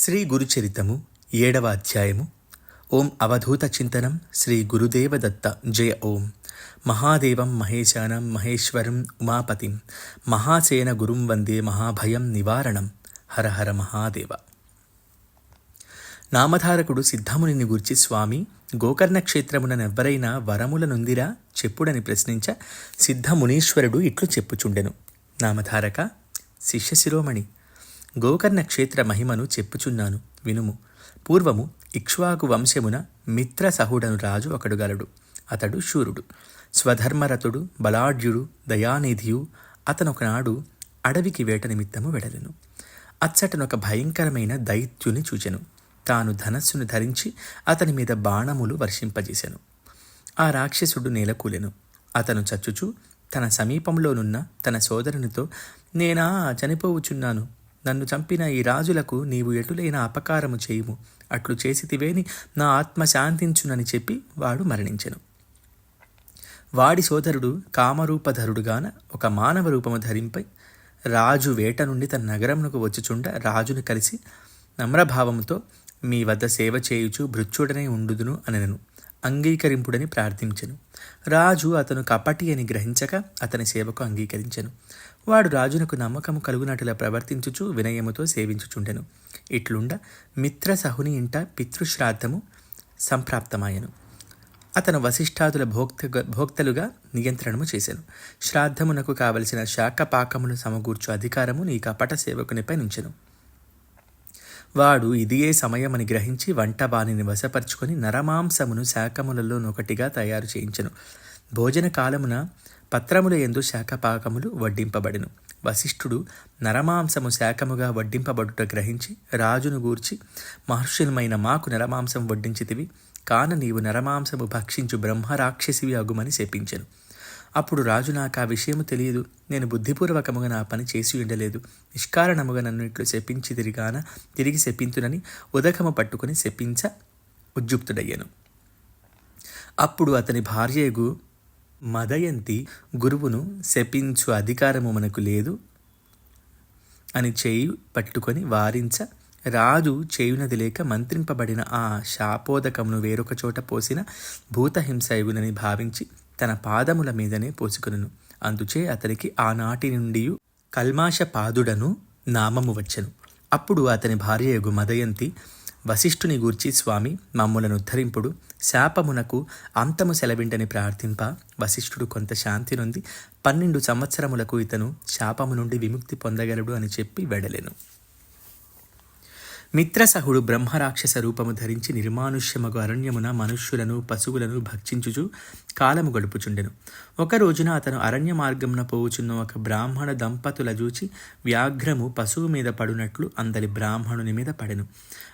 శ్రీ గురుచరితము ఏడవ అధ్యాయము. ఓం అవధూత చింతనం శ్రీ గురుదేవదత్త. జయ ఓం. మహాదేవం మహేశానం మహేశ్వరం ఉమాపతిం. మహాసేన గురుం వందే మహాభయం నివారణం. హరహర మహాదేవ. నామధారకుడు సిద్ధమునిని గూర్చి స్వామి గోకర్ణ క్షేత్రముననెవ్వరైనా వరముల నుందిరా? చెప్పుడని ప్రశ్నించ సిద్ధమునీశ్వరుడు ఇట్లు చెప్పుచుండెను. నామధారక శిష్యశిరోమణి గోకర్ణ క్షేత్ర మహిమను చెప్పుచున్నాను. వినుము. పూర్వము ఇక్ష్వాకు వంశమున మిత్ర సహుడను రాజు ఒకడు గలడు. అతడు శూరుడు. స్వధర్మరతుడు బలాఢ్యుడు దయానిధియు అతనొకనాడు అడవికి వేట నిమిత్తము వెడలెను. అచ్చటనొక భయంకరమైన దైత్యుని చూచెను. తాను ధనస్సును ధరించి అతని మీద బాణములు వర్షింపజేశాను ఆ రాక్షసుడు నేలకూలెను. అతను చచ్చుచు తన సమీపంలోనున్న తన సోదరునితో నేనా చనిపోవుచున్నాను. నన్ను చంపిన ఈ రాజులకు నీవు ఎటులైన అపకారము చేయుము. అట్లు చేసితివేని నా ఆత్మ శాంతించునని చెప్పి వాడు మరణించెను. వాడి సోదరుడు కామరూపధరుడుగాన ఒక మానవ రూపము ధరింపై రాజు వేట నుండి తన నగరమునకు వచ్చుచుండ రాజును కలిసి నమ్రభావముతో మీ వద్ద సేవ చేయుచు భృత్యుడనే ఉండుదును అనెను. అంగీకరింపుడని ప్రార్థించెను. రాజు అతను కపటి అని గ్రహించక అతని సేవకు అంగీకరించెను. వాడు రాజునకు నమ్మకము కలుగునట్లుగా ప్రవర్తించుచు వినయముతో సేవించుచుండెను. ఇట్లుండ మిత్ర సహుని ఇంట పితృశ్రాద్ధము సంప్రాప్తమాయను. అతను వశిష్ఠాదుల భోక్త భోక్తలుగా నియంత్రణము చేశాను శ్రాద్ధమునకు కావలసిన శాఖ పాకమును సమకూర్చు అధికారము నీ కపట సేవకునిపై నుంచెను. వాడు ఇదియే సమయమని గ్రహించి వంటబానిని వశపరుచుకొని నరమాంసమును శాఖములలో ఒకటిగా తయారు చేయించను. భోజన కాలమున పత్రముల ఎందు శాఖపాకములు వడ్డింపబడెను. వశిష్ఠుడు నరమాంసము శాఖముగా వడ్డింపబడుట గ్రహించి రాజును గూర్చి మహర్షులమైన మాకు నరమాంసం వడ్డించితివి కాన నీవు నరమాంసము భక్షించు బ్రహ్మరాక్షసివి అగుమని శపించెను. అప్పుడు రాజు నాకు ఆ విషయము తెలియదు. నేను బుద్ధిపూర్వకముగా నా పని చేసి ఉండలేదు. నిష్కారణముగా నన్ను ఇట్లు శపించి తిరిగాన తిరిగి శపింతునని ఉదకము పట్టుకుని శపించ ఉజ్జుప్తుడయ్యను అప్పుడు అతని భార్యగు మదయంతి గురువును శపించు అధికారము మనకు లేదు అని చేయి పట్టుకొని వారించ రాజు చేయునది లేక మంత్రింపబడిన ఆ శాపోదకమును వేరొక చోట పోసిన భూతహింసయుగునని భావించి తన పాదముల మీదనే పోసుకును అందుచే అతనికి ఆనాటి నుండి కల్మాష పాదుడను నామము వచ్చెను. అప్పుడు అతని భార్యయగు మదయంతి వశిష్ఠుని గూర్చి స్వామి మమ్ములను ఉద్ధరింపుడు శాపమునకు అంతము సెలవింటని ప్రార్థింప వశిష్ఠుడు కొంత శాంతి నొంది పన్నెండు సంవత్సరములకు ఇతను శాపము నుండి విముక్తి పొందగలడు అని చెప్పి వెడలెను. మిత్రసహుడు బ్రహ్మరాక్షస రూపము ధరించి నిర్మానుష్యమగు అరణ్యమున మనుష్యులను పశువులను భక్షించుచు కాలము గడుపుచుండెను. ఒక రోజున అతను అరణ్య మార్గమున పోవుచున్న ఒక బ్రాహ్మణ దంపతుల చూచి వ్యాఘ్రము పశువు మీద పడునట్లు అందరి బ్రాహ్మణుని మీద పడెను.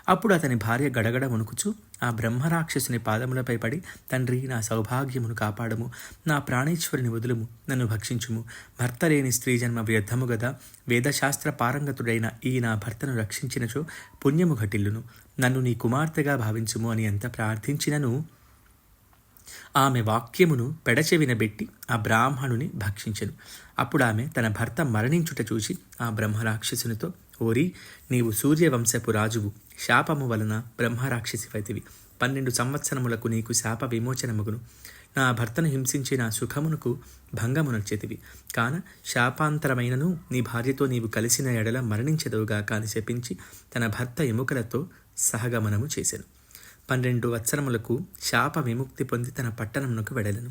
అప్పుడు అతని భార్య గడగడ వణుకుచు ఆ బ్రహ్మరాక్షసుని పాదములపై పడి తండ్రి నా సౌభాగ్యమును కాపాడము నా ప్రాణేశ్వరిని వదులుము నన్ను భక్షించుము. భర్త లేని స్త్రీ జన్మ వ్యర్థము గదా వేదశాస్త్ర పారంగతుడైన ఈ నా భర్తను రక్షించినచో పుణ్యము ఘటిల్లును. నన్ను నీ కుమార్తెగా భావించుము అని ఎంత ప్రార్థించినను ఆమె వాక్యమును పెడచెవినబెట్టి ఆ బ్రాహ్మణుని భక్షించెను. అప్పుడు ఆమె తన భర్త మరణించుట చూసి ఆ బ్రహ్మరాక్షసునితో ఓరి నీవు సూర్యవంశపు రాజువు. శాపము వలన బ్రహ్మరాక్షసివైతివి పన్నెండు సంవత్సరములకు నీకు శాప విమోచనముగును. నా భర్తను హింసించి నా సుఖమునకు భంగమునొచ్చేతివి. కాన శాపాంతరమైనను నీ భార్యతో నీవు కలిసిన ఎడల మరణించదువుగా కాని శపించి తన భర్త ఎముకలతో సహగమనము చేశాను పన్నెండు వత్సరములకు శాప విముక్తి పొంది తన పట్టణమునకు వెడలను.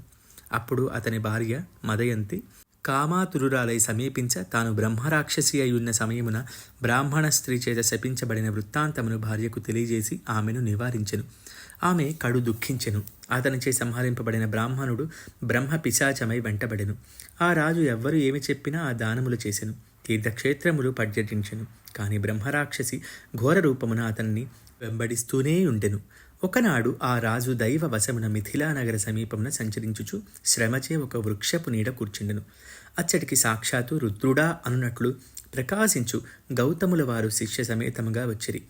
అప్పుడు అతని భార్య మదయంతి కామాతురురాలై సమీపించ తాను బ్రహ్మరాక్షసి అయి ఉన్న సమయమున బ్రాహ్మణ స్త్రీ చేత శపించబడిన వృత్తాంతమును భార్యకు తెలియజేసి ఆమెను నివారించెను. ఆమె కడు దుఃఖించెను. అతనిచే సంహరింపబడిన బ్రాహ్మణుడు బ్రహ్మ పిశాచమై వెంటబడెను. ఆ రాజు ఎవ్వరు ఏమి చెప్పినా ఆ దానములు చేసెను. తీర్థక్షేత్రములు పర్యటించెను. కాని బ్రహ్మరాక్షసి ఘోర రూపమున అతన్ని వెంబడిస్తూనే ఉండెను. ఒకనాడు ఆ రాజు దైవ వశమున మిథిలానగర సమీపమున సంచరించుచు శ్రమచే ఒక వృక్షపు నీడ కూర్చుండెను. అచ్చటికి సాక్షాత్తు రుద్రుడా అనునట్లు ప్రకాశించు గౌతముల వారు శిష్య సమేతముగా వచ్చిరి.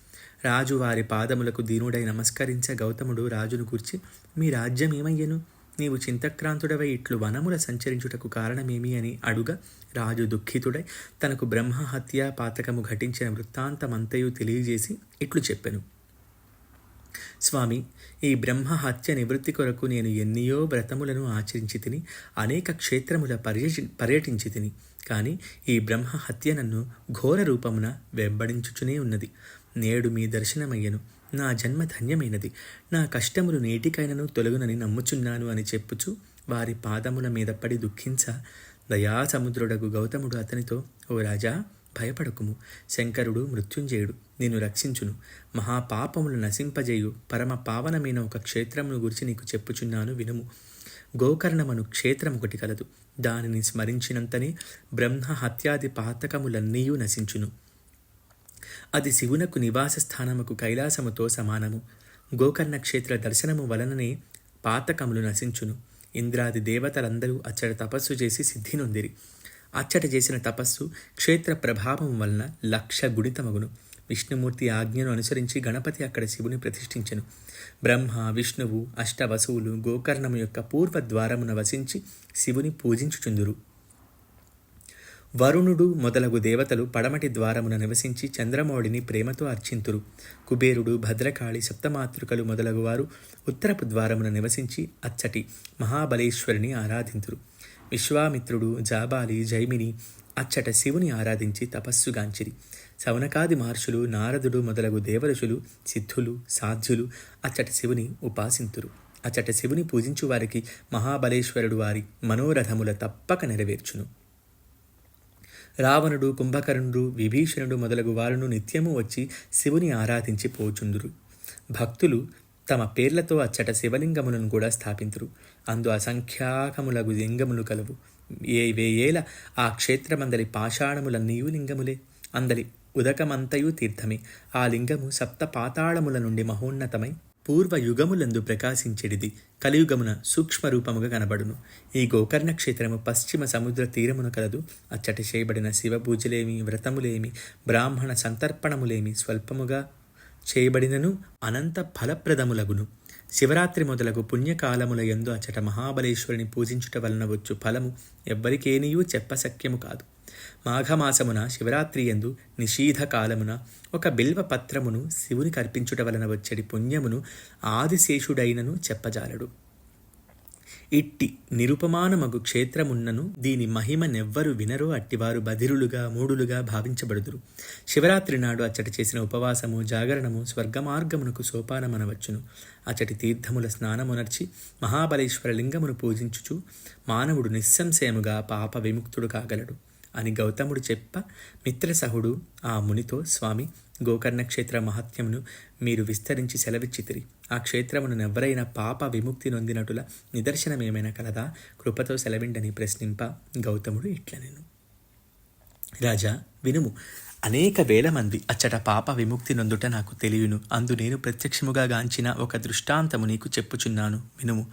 రాజు వారి పాదములకు దీనుడై నమస్కరించ గౌతముడు రాజును కూర్చి మీ రాజ్యం ఏమయ్యను నీవు చింతక్రాంతుడవై ఇట్లు వనముల సంచరించుటకు కారణమేమి? అని అడుగ రాజు దుఃఖితుడై తనకు బ్రహ్మహత్యా పాతకము ఘటించిన వృత్తాంతమంతయు తెలియజేసి ఇట్లు చెప్పెను. స్వామి ఈ బ్రహ్మ హత్య నివృత్తి కొరకు నేను ఎన్నియో వ్రతములను ఆచరించి తిని అనేక క్షేత్రముల పర్యటి పర్యటించి తిని కానీ ఈ బ్రహ్మ హత్య నన్ను ఘోర రూపమున వెంబడించుచునే ఉన్నది. నేడు మీ దర్శనమయ్యను. నా జన్మ ధన్యమైనది. నా కష్టములు నేటికైనను తొలగునని నమ్ముచున్నాను అని చెప్పుచు వారి పాదముల మీద పడి దుఃఖించ దయాసముద్రుడకు గౌతముడు అతనితో ఓ రాజా భయపడకుము. శంకరుడు మృత్యుంజయుడు నిన్ను రక్షించును. మహాపాపములు నశింపజేయు. పరమ పావనమైన ఒక క్షేత్రమును గురించి నీకు చెప్పుచున్నాను వినుము. గోకర్ణమను క్షేత్రం ఒకటి కలదు. దానిని స్మరించినంతనే బ్రహ్మ హత్యాది పాతకములన్నీయూ నశించును. అది శివునకు నివాస స్థానముకు కైలాసముతో సమానము. గోకర్ణ క్షేత్ర దర్శనము వలననే పాతకములు నశించును. ఇంద్రాది దేవతలందరూ అచ్చట తపస్సు చేసి సిద్ధి నొందిరి. అచ్చట చేసిన తపస్సు క్షేత్ర ప్రభావం వలన లక్ష గుణితమగును విష్ణుమూర్తి ఆజ్ఞను అనుసరించి గణపతి అక్కడ శివుని ప్రతిష్ఠించెను. బ్రహ్మ విష్ణువు అష్టవసువులు గోకర్ణము యొక్క పూర్వ ద్వారమున వసించి శివుని పూజించుచుందురు. వరుణుడు మొదలగు దేవతలు పడమటి ద్వారమున నివసించి చంద్రమౌళిని ప్రేమతో అర్చింతురు. కుబేరుడు భద్రకాళి సప్తమాతృకలు మొదలగు వారు ఉత్తరపు ద్వారమున నివసించి అచ్చటి మహాబలేశ్వరిని ఆరాధింతురు. విశ్వామిత్రుడు జాబాలి జైమిని అచ్చట శివుని ఆరాధించి తపస్సుగాంచిరి. శవనకాది మహర్షులు నారదుడు మొదలగు దేవరుషులు సిద్ధులు సాధ్యులు అచ్చట శివుని ఉపాసింతురు. అచ్చట శివుని పూజించు వారికి మహాబలేశ్వరుడు వారి మనోరథముల తప్పక నెరవేర్చును. రావణుడు కుంభకర్ణుడు విభీషణుడు మొదలగు వారును నిత్యము వచ్చి శివుని ఆరాధించి పోచుందురు. భక్తులు తమ పేర్లతో అచ్చట శివలింగములను కూడా స్థాపింతురు. అందు అసంఖ్యాకములగు లింగములు కలవు. ఏ వేయేల ఆ క్షేత్రమందలి పాషాణములన్నీయు లింగములే. అందలి ఉదకమంతయు తీర్థమే. ఆ లింగము సప్త పాతాళముల నుండి మహోన్నతమై పూర్వయుగములందు ప్రకాశించెడిది. కలియుగమున సూక్ష్మ రూపముగా కనబడును. ఈ గోకర్ణ క్షేత్రము పశ్చిమ సముద్ర తీరమున కలదు. అచ్చటి చేయబడిన శివపూజలేమి వ్రతములేమి బ్రాహ్మణ సంతర్పణములేమి స్వల్పముగా చేయబడినను అనంత ఫలప్రదములగును. శివరాత్రి మొదలగు పుణ్యకాలముల ఎందు అచట మహాబలేశ్వరుని పూజించుట వలన వచ్చు ఫలము ఎవ్వరికేనియూ చెప్పశక్యము కాదు. మాఘమాసమున శివరాత్రి ఎందు నిషీధ కాలమున ఒక బిల్వ పత్రమును శివుని కర్పించుట వలన వచ్చడి పుణ్యమును ఆదిశేషుడైనను చెప్పజాలడు. ఇట్టి నిరుపమానమగు క్షేత్రమున్నను దీని మహిమ నెవ్వరు వినరో అట్టివారు బధిరులుగా మూడులుగా భావించబడుదురు. శివరాత్రి నాడు అచ్చటి చేసిన ఉపవాసము జాగరణము స్వర్గమార్గమునకు సోపానమనవచ్చును. అచ్చటి తీర్థముల స్నానమునర్చి మహాబలేశ్వర లింగమును పూజించుచు మానవుడు నిస్సంశయముగా పాప విముక్తుడు కాగలడు. అని గౌతముడు చెప్ప మిత్రసహుడు ఆ మునితో స్వామి గోకర్ణ క్షేత్ర మహత్యమును మీరు విస్తరించి సెలవిచ్చితిరి. ఆ క్షేత్రమును ఎవరైనా పాప విముక్తి నొందినటుల నిదర్శనమేమైనా కలదా? కృపతో సెలవిండని ప్రశ్నింప గౌతముడు ఇట్లనెను. రాజా వినుము. అనేక వేల మంది అచ్చట పాప విముక్తి నందుట నాకు తెలియను. అందు నేను ప్రత్యక్షముగా గాంచిన ఒక దృష్టాంతము నీకు చెప్పుచున్నాను. వినుము.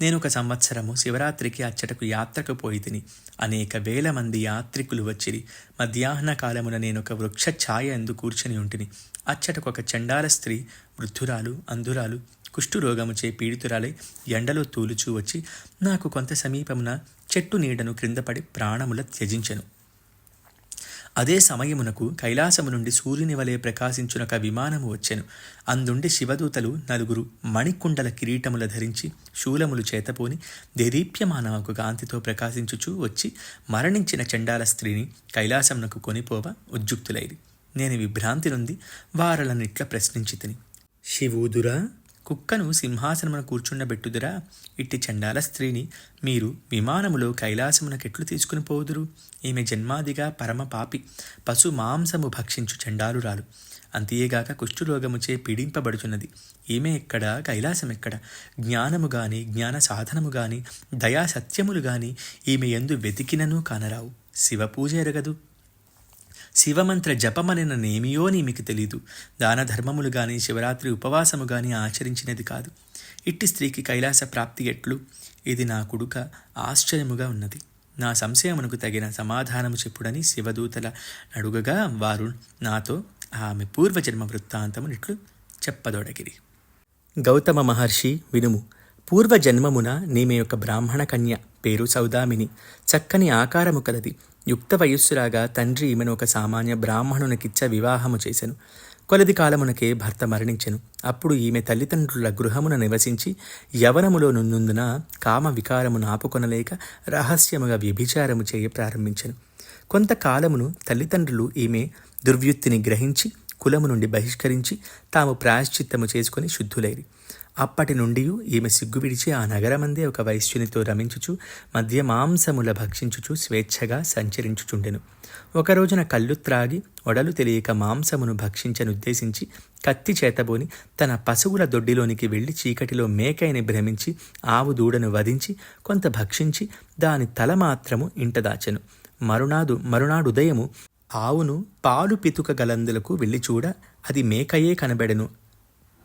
నేను ఒక సంవత్సరము శివరాత్రికి అచ్చటకు యాత్రకు పోయి తిని అనేక వేల మంది యాత్రికులు వచ్చిరి. మధ్యాహ్న కాలమున నేను ఒక వృక్ష ఛాయ ఎందు కూర్చొని ఉంటిని. అచ్చటకు ఒక చండాల స్త్రీ వృద్ధురాలు అంధురాలు కుష్ఠురోగముచే పీడితురాలై ఎండలో తూలుచూ వచ్చి నాకు కొంత సమీపమున చెట్టు నీడను క్రిందపడి ప్రాణముల త్యజించెను. అదే సమయమునకు కైలాసము నుండి సూర్యుని వలె ప్రకాశించునక విమానము వచ్చెను. అందుండి శివదూతలు నలుగురు మణికుండల కిరీటముల ధరించి శూలములు చేతపోని దేదీప్యమానమకు కాంతితో ప్రకాశించుచూ వచ్చి మరణించిన చండాల స్త్రీని కైలాసమునకు కొనిపోవ ఉద్యుక్తులైరి. నేను విభ్రాంతి నుండి వారలనిట్ల ప్రశ్నించి తిని శివూదురా కుక్కను సింహాసనమున కూర్చుండబెట్టుదురా. ఇట్టి చండాల స్త్రీని మీరు విమానములో కైలాసమునకెట్లు తీసుకుని పోదురు. ఈమె జన్మాదిగా పరమ పాపి. పశు మాంసము భక్షించు చండాలురాలు అంతేగాక కుష్ఠురోగముచే పీడింపబడుచున్నది. ఈమె ఎక్కడ? కైలాసం ఎక్కడ? జ్ఞానము గాని జ్ఞాన సాధనము గాని దయా సత్యములు గాని ఈమె ఎందు వెతికినను కానరావు. శివపూజ ఎరగదు. శివమంత్ర జపమనిన నేమియో నీ మీకు తెలీదు. దాన ధర్మములు గాని శివరాత్రి ఉపవాసము గాని ఆచరించినది కాదు. ఇట్టి స్త్రీకి కైలాస ప్రాప్తి ఎట్లు? ఇది నా కొడుక ఆశ్చర్యముగా ఉన్నది. నా సంశయమునకు తగిన సమాధానము చెప్పుడని శివదూతల అడుగగా వారు నాతో ఆమె పూర్వజన్మ వృత్తాంతమునిట్లు చెప్పదొడగిరి. గౌతమ మహర్షి వినుము పూర్వజన్మమున నీమె యొక్క బ్రాహ్మణ కన్య పేరు సౌదామిని. చక్కని ఆకారము కలది. యుక్త వయస్సురాగా తండ్రి ఈమెను ఒక సామాన్య బ్రాహ్మణునికిచ్చ వివాహము చేసెను. కొలది కాలమునకే భర్త మరణించెను. అప్పుడు ఈమె తల్లిదండ్రుల గృహమున నివసించి యవనములో నున్నందున కామ వికారమును ఆపుకొనలేక రహస్యముగా వ్యభిచారము చేయ ప్రారంభించెను. కొంతకాలమును తల్లిదండ్రులు ఈమె దుర్వ్యుత్తిని గ్రహించి కులము నుండి బహిష్కరించి తాము ప్రాయశ్చిత్తము చేసుకుని శుద్ధులైరి. అప్పటి నుండి ఈమె సిగ్గు విడిచి ఆ నగరమందే ఒక వైశ్యునితో రమించుచు మధ్య మాంసముల భక్షించుచు స్వేచ్ఛగా సంచరించుచుండెను. ఒకరోజున కళ్ళు త్రాగి ఒడలు తెలియక మాంసమును భక్షించనుద్దేశించి కత్తి చేతబోని తన పశువుల దొడ్డిలోనికి వెళ్ళి చీకటిలో మేకైని భ్రమించి ఆవు దూడను వధించి కొంత భక్షించి దాని తల మాత్రము ఇంటదాచెను. మరునాడు మరునాడు ఉదయము ఆవును పాలు పితుక గలందులకు వెళ్ళి చూడ అది మేకయే కనబడెను.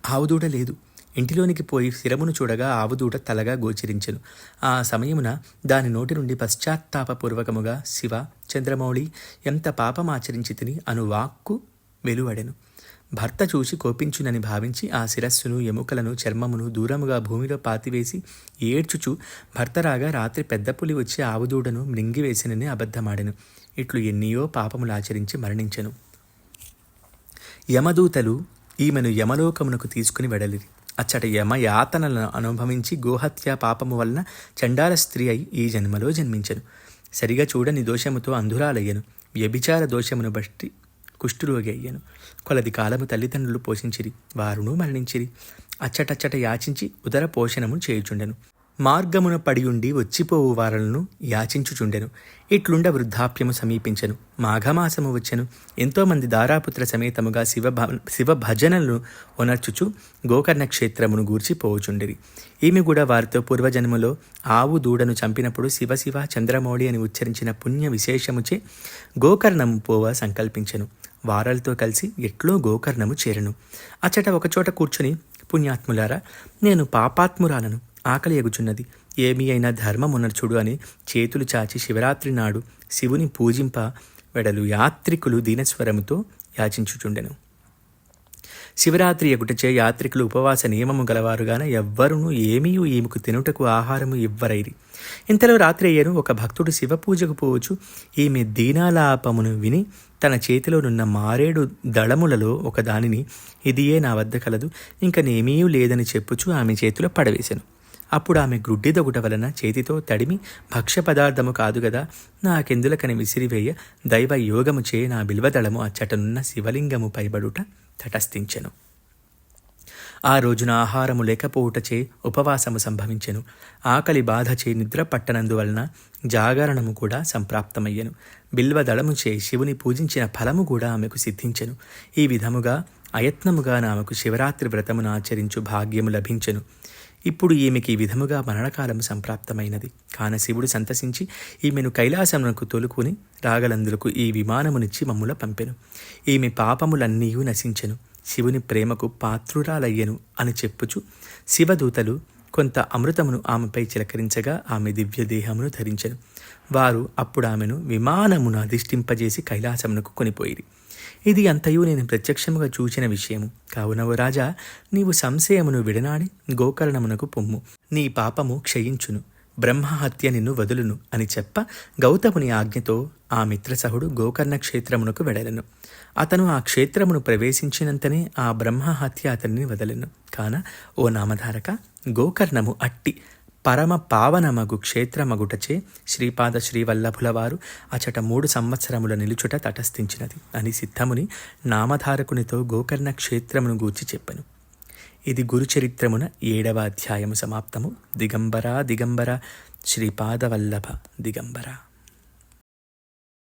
ఆవుదూడ లేదు. ఇంటిలోనికి పోయి శిరమును చూడగా ఆవుదూడ తలగా గోచరించెను. ఆ సమయమున దాని నోటి నుండి పశ్చాత్తాపపూర్వకముగా శివ చంద్రమౌళి ఎంత పాపమాచరించి తిని అను వాక్కు వెలువడెను. భర్త చూసి కోపించునని భావించి ఆ శిరస్సును ఎముకలను చర్మమును దూరముగా భూమిలో పాతివేసి ఏడ్చుచు భర్త రాగా రాత్రి పెద్ద పులి వచ్చి ఆవుదూడను మృంగివేసినని అబద్ధమాడెను. ఇట్లు ఎన్నియో పాపములు ఆచరించి మరణించెను. యమదూతలు ఈమెను యమలోకమునకు తీసుకుని వెడలిరి. అచ్చట యమ యాతనలను అనుభవించి గోహత్య పాపము వలన చండాల స్త్రీ అయి ఈ జన్మలో జన్మించను. సరిగా చూడని దోషముతో అంధురాలయ్యను. వ్యభిచార దోషమును బట్టి కుష్ఠురోగి అయ్యను. కొలది కాలము తల్లిదండ్రులు పోషించిరి వారును మరణించిరి. అచ్చటచ్చట యాచించి ఉదర పోషణము చేయుచుండెను. మార్గమున పడియుండి వచ్చిపోవు వారలను యాచించుచుండెను. ఇట్లుండ వృద్ధాప్యము సమీపించెను. మాఘమాసము వచ్చెను. ఎంతోమంది దారాపుత్ర సమేతముగా శివ శివ భజనలను ఒనర్చుచు గోకర్ణ క్షేత్రమును గూర్చి పోవుచుండిరి. ఈమె కూడా వారితో పూర్వజన్మలో ఆవు దూడను చంపినప్పుడు శివ శివ చంద్రమౌళి అని ఉచ్చరించిన పుణ్య విశేషముచే గోకర్ణము పోవ సంకల్పించెను. వారలతో కలిసి ఎట్లో గోకర్ణము చేరను. అచ్చట ఒకచోట కూర్చుని పుణ్యాత్ములారా నేను పాపాత్మురాలను. ఆకలి ఎగుచున్నది. ఏమీ అయినా ధర్మమునర్చుడు అని చేతులు చాచి శివరాత్రి నాడు శివుని పూజింప వెడలు యాత్రికులు దీనస్వరముతో యాచించుచుండెను. శివరాత్రి ఎగుటచే యాత్రికులు ఉపవాస నియమము గలవారుగాన ఎవ్వరునూ ఏమీ ఈమెకు తినుటకు ఆహారము ఇవ్వరైరి. ఇంతలో రాత్రి అయ్యను ఒక భక్తుడు శివ పూజకు పోవచ్చు. ఈమె దీనాలాపమును విని తన చేతిలోనున్న మారేడు దళములలో ఒక దానిని ఇదియే నా వద్ద కలదు ఇంక నేమీ లేదని చెప్పుచు ఆమె చేతిలో పడవేశాను అప్పుడు ఆమె గ్రుడ్డిదొగుట వలన చేతితో తడిమి భక్ష్య పదార్థము కాదు గదా. నాకెందులకని విసిరివేయ దైవ యోగము చే నా బిల్వదళము అచ్చటనున్న శివలింగము పైబడుట తటస్థించెను. ఆ రోజున ఆహారము లేకపోవుటచే ఉపవాసము సంభవించెను. ఆకలి బాధచే నిద్ర పట్టనందువలన జాగరణము కూడా సంప్రాప్తమయ్యెను. బిల్వదళముచే శివుని పూజించిన ఫలము కూడా ఆమెకు సిద్ధించెను. ఈ విధముగా అయత్నముగా ఆమెకు శివరాత్రి వ్రతమును ఆచరించు భాగ్యము లభించెను. ఇప్పుడు ఈమెకి ఈ విధముగా మరణకాలం సంప్రాప్తమైనది. కాన శివుడు సంతసించి ఈమెను కైలాసమునకు తోలుకుని రాగలందులకు ఈ విమానమునిచ్చి మమ్ముల పంపెను. ఈమె పాపములన్నీయూ నశించెను. శివుని ప్రేమకు పాత్రురాలయ్యను అని చెప్పుచు శివదూతలు కొంత అమృతమును ఆమెపై చిలకరించగా ఆమె దివ్య దేహమును ధరించెను. వారు అప్పుడు ఆమెను విమానమును అధిష్ఠింపజేసి కైలాసమునకు కొనిపోయిరి. ఇది అంతయు నేను ప్రత్యక్షముగా చూచిన విషయము. కావున రాజా నీవు సంశయమును విడనాడి గోకర్ణమునకు పొమ్ము. నీ పాపము క్షయించును. బ్రహ్మహత్య నిన్ను వదులును అని చెప్ప గౌతముని ఆజ్ఞతో ఆ మిత్రసహుడు గోకర్ణ క్షేత్రమునకు వెడలను. అతను ఆ క్షేత్రమును ప్రవేశించినంతనే ఆ బ్రహ్మహత్య అతనిని వదలను. కాన ఓ నామధారక గోకర్ణము అట్టి పరమ పావనమగు క్షేత్రమగుటచే శ్రీపాద శ్రీవల్లభులవారు అచట మూడు సంవత్సరముల నిలుచుట తటస్థించినది అని సిద్ధముని నామధారకునితో గోకర్ణ క్షేత్రమును గూర్చి చెప్పను. ఇది గురుచరిత్రమున ఏడవ అధ్యాయము సమాప్తము. దిగంబర దిగంబర. శ్రీపాదవల్లభ దిగంబర.